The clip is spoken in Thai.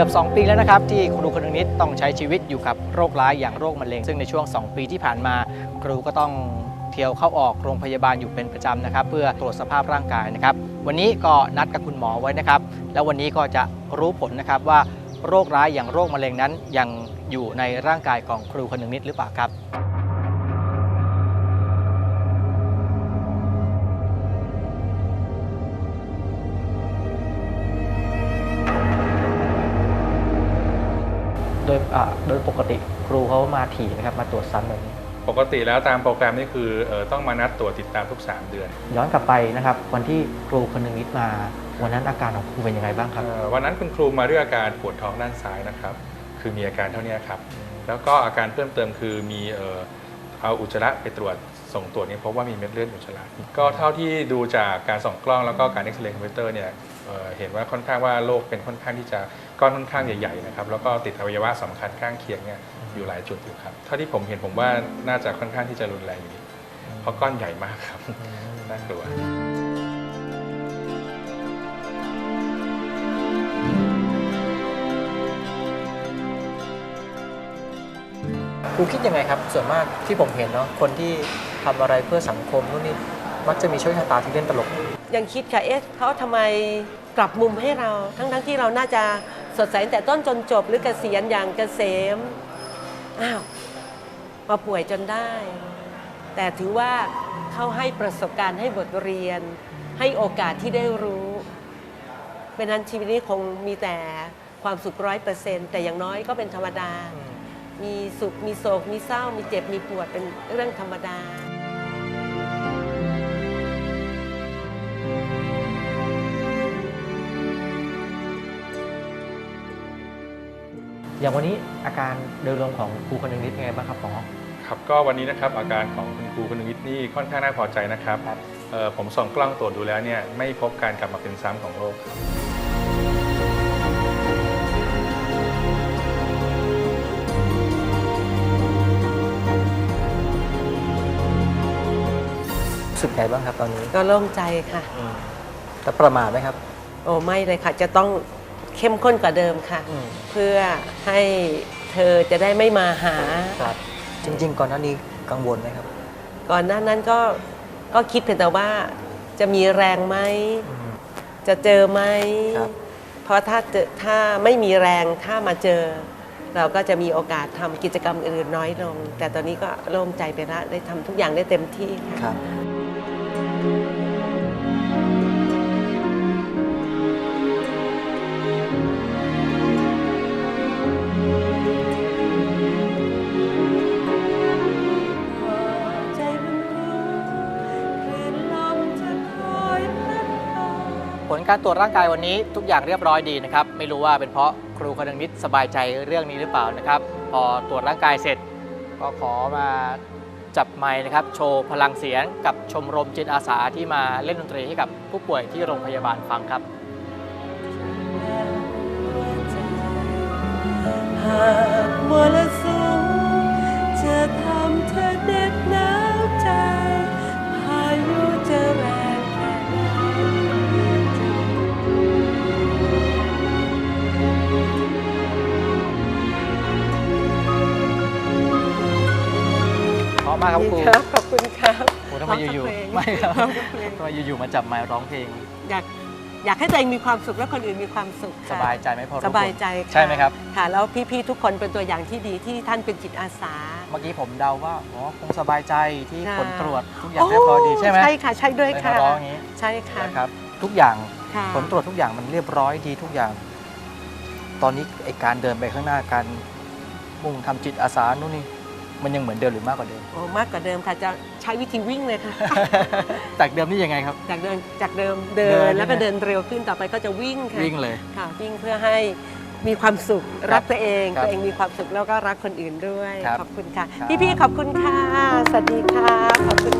กือบ 2 ปีแล้วนะครับ ที่ครูคนหนึงนิดต้องใช้ชีวิตอยู่กับโรคร้ายอย่างโรคมะเร็ง ซึ่งในช่วง 2 ปีที่ผ่านมา ครูก็ต้องเที่ยวเข้าออกโรงพยาบาลอยู่เป็นประจำนะครับ เพื่อตรวจสภาพร่างกายนะครับ วันนี้ก็นัดกับคุณหมอไว้นะครับ แล้ววันนี้ก็จะรู้ผลนะครับว่าโรคร้ายอย่างโรคมะเร็งนั้นยังอยู่ในร่างกายของครูคนหนึงนิดหรือเปล่าครับ ยอ่าโดยปกติครูเขามาถี่นะครับมาตรวจซ้ำแบบนี้ปกติแล้วตามโปรแกรมนี่คือเออต้องมานัดตรวจติดตามทุก 3 เดือน ย้อนกลับไปนะครับวันที่ครูคนหนึงนิดมา วันนั้นอาการของครูเป็นยังไงบ้างครับเอ่อวันนั้นคุณครูมาด้วยอาการปวดท้องด้านซ้ายนะครับ คือมีอาการเท่านี้ครับ แล้วก็อาการเพิ่มเติมคือมีเอ่อเอาอุจจาระไปตรวจ ส่งตรวจเนี่ยพบว่ามีเม็ดเลือดอุจจาระก็เท่าที่ดูจากการส่องกล้องแล้วก็การเอ็กซเรย์คอมพิวเตอร์เนี่ยเอ่อเห็นว่าค่อนข้างว่าโรคเป็นค่อนข้างที่จะก้อนค่อนข้างใหญ่ๆนะครับแล้วก็ติดอวัยวะสำคัญข้างเคียงเนี่ยอยู่หลายจุดอยู่ครับเท่าที่ผมเห็นผมว่าน่าจะค่อนข้างที่จะรุนแรงอยู่ดีเพราะก้อนใหญ่มากครับน่ากลัว รูคิดยังไงครับ ส่วนมากที่ผมเห็นเนาะคนที่ทำอะไรเพื่อสังคมนู่นนี่มักจะมีโชคชะตาที่เล่นตลก ยังคิดค่ะเอ๊ะเขาทำไมกลับมุมให้เราทั้งทั้งๆที่เราน่าจะสดใสตั้งแต่ต้นจนจบหรือเกษียณอย่างเกษมอ้าวมาป่วยจนได้ แต่ถือว่าเขาให้ประสบการณ์ให้บทเรียน ให้โอกาสที่ได้รู้เป็นนั้นชีวิตนี้คงมีแต่ความสุขร้อยเปอร์เซ็นต์แต่อย่างน้อยก็เป็นธรรมดา มีสุขมีโศกมีเศร้ามีเจ็บมีปวดเป็นเรื่องธรรมดา อย่างวันนี้อาการโดยรวมของครูคนหนึงนิดเป็นไงบ้างครับหมอ ครับก็วันนี้นะครับอาการของคุณครูคุณนิดนี่ค่อนข้างน่าพอใจนะครับครับ เอ่อผมส่องกล้องตรวจดูแล้วเนี่ยไม่พบการกลับมาเป็นซ้ำของโรคครับ รู้สึกไงบ้างครับตอนนี้ก็โล่งใจค่ะอืมแต่ประมาทไหมครับ โอ้ไม่เลยค่ะ จะต้องเข้มข้นกว่าเดิมค่ะ อืมเพื่อให้เธอจะได้ไม่มาหา ครับ จริง ๆ ก่อนหน้านี้กังวลไหมครับ ก่อนหน้านั้นก็ก็คิดเพียงแต่ว่าจะมีแรงไหมอืมจะเจอไหม ครับ เพราะถ้าเจอถ้าไม่มีแรงถ้ามาเจอ เราก็จะมีโอกาสทำกิจกรรมอื่นน้อยลง แต่ตอนนี้ก็โล่งใจไปแล้วได้ทำทุกอย่างได้เต็มที่ค่ะ ครับ ผลการตรวจร่างกายวันนี้ทุกอย่างเรียบร้อยดีนะครับ ไม่รู้ว่าเป็นเพราะครูคนหนึงนิดสบายใจเรื่องนี้หรือเปล่านะครับ พอตรวจร่างกายเสร็จ ก็ขอมาจับไมค์นะครับ โชว์พลังเสียงกับชมรมจิตอาสาที่มาเล่นดนตรีให้กับผู้ป่วยที่โรงพยาบาลฟังครับหากมราะมากครับครูครับขอบคุณครับโอ้ทำไมอยู่ร้องเพลงๆไม่ครับร้องเพลงทำไมอยู่ๆมาจับไมค์ร้องเพลง อยากอยากให้ตัวเองมีความสุขและคนอื่นมีความสุขสค่ะบายใจไหมพอรู้ผลสบายใจค่ะใช่ไหมครับ ค่ะ แล้วพี่ๆทุกคนเป็นตัวอย่างที่ดีที่ท่านเป็นจิตอาสา เมื่อกี้ผมเดาว่าอ๋อคงสบายใจที่ค่ะผลตรวจทุกอย่างเรียบร้อยดีใช่ไหมใช่ค่ะ ใช่ด้วยไม่ค่ะมาร้องอย่างนี้ใช่ค่ะนะครับทุกอย่างค่ะผลตรวจทุกอย่างมันเรียบร้อยดีทุกอย่าง ตอนนี้ไอการเดินไปข้างหน้าการมุ่งทำจิตอาสานู่นนี่ มันยังเหมือนเดิมหรือมากกว่าเดิม โอ้มากกว่าเดิมค่ะจะใช้วิธีวิ่งเลยค่ะ จากเดิมนี่ยังไงครับ จากเดินจากเดิมเดิเดินน แล้วก็ใช่ไหมเดินเร็วขึ้นต่อไปก็จะวิ่งค่ะวิ่งเลย ค่ะวิ่งเพื่อให้มีความสุขรักตัวเองครับตัวเองมีความสุขแล้วก็รักคนอื่นด้วย ครับขอบคุณค่ะ ครับ พี่ๆขอบคุณค่ะ สวัสดีค่ะขอบคุณ